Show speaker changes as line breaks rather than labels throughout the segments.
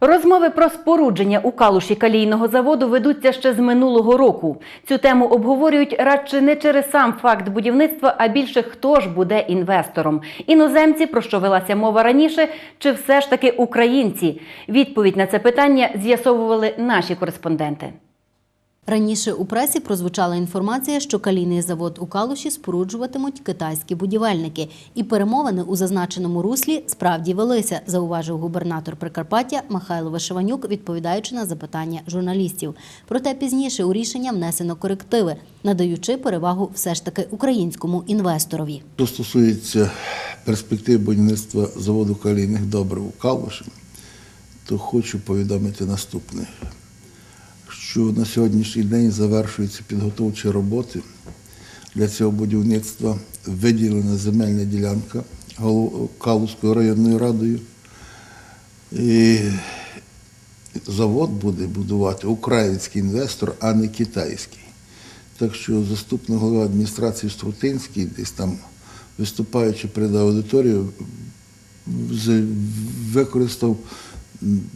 Розмови про спорудження у калуші калійного заводу ведуться ще з минулого року. Цю тему обговорюють радше не через сам факт будівництва, а більше хто ж буде інвестором. Іноземці, про що велася мова раніше, чи все ж таки українці? Відповідь на це питання з'ясовували наші кореспонденти.
Раніше у пресі прозвучала інформація, що калійний завод у Калуші споруджуватимуть китайські будівельники, і перемовини у зазначеному руслі справді велися, зауважив губернатор Прикарпаття Михайло Вишиванюк, відповідаючи на запитання журналістів. Проте пізніше у рішення внесено корективи, надаючи перевагу все ж таки українському інвесторові.
Що стосується перспектив будівництва заводу калійних добрив у Калуші, то хочу повідомити наступне, що на сьогоднішній день завершуються підготовчі роботи. Для цього будівництва виділена земельна ділянка Калузькою районною радою. І завод буде будувати український інвестор, а не китайський. Так що заступник голови адміністрації Струтинський, десь там виступаючи перед аудиторією, використав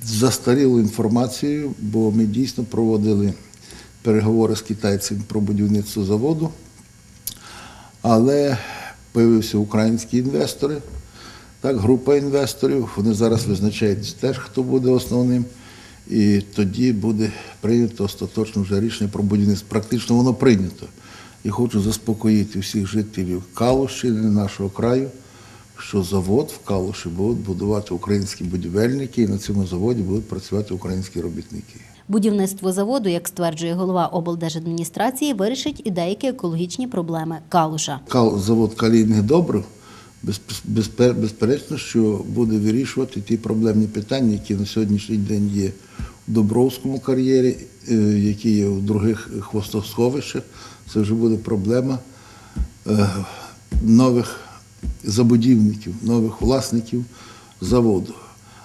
застарілу інформацію, бо ми дійсно проводили переговори з китайцями про будівництво заводу. Але появився українські інвестори, так, група інвесторів. Вони зараз визначають теж, хто буде основним. І тоді буде прийнято остаточне вже рішення про будівництво. Практично воно прийнято. І хочу заспокоїти всіх жителів Калущини, нашого краю, що завод в Калуші будуть будувати українські будівельники, і на цьому заводі будуть працювати українські робітники.
Будівництво заводу, як стверджує голова облдержадміністрації, вирішить і деякі екологічні проблеми Калуша.
Кал- завод калійних добрив, без- безперечно, що буде вирішувати ті проблемні питання, які на сьогоднішній день є в Добровському кар'єрі, е, які є в других хвостосховищах. Це вже буде проблема е, нових забудівників, нових власників заводу.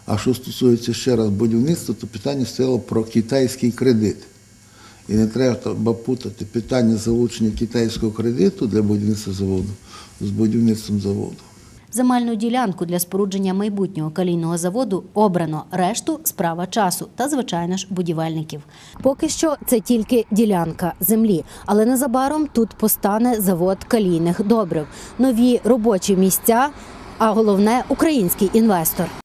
А що стосується ще раз будівництва, то питання стояло про китайський кредит. І не треба путати питання залучення китайського кредиту для будівництва заводу з будівництвом заводу.
Земельну ділянку для спорудження майбутнього калійного заводу обрано решту справа часу та, звичайно ж, будівельників. Поки що це тільки ділянка землі, але незабаром тут постане завод калійних добрив, нові робочі місця, а головне український інвестор.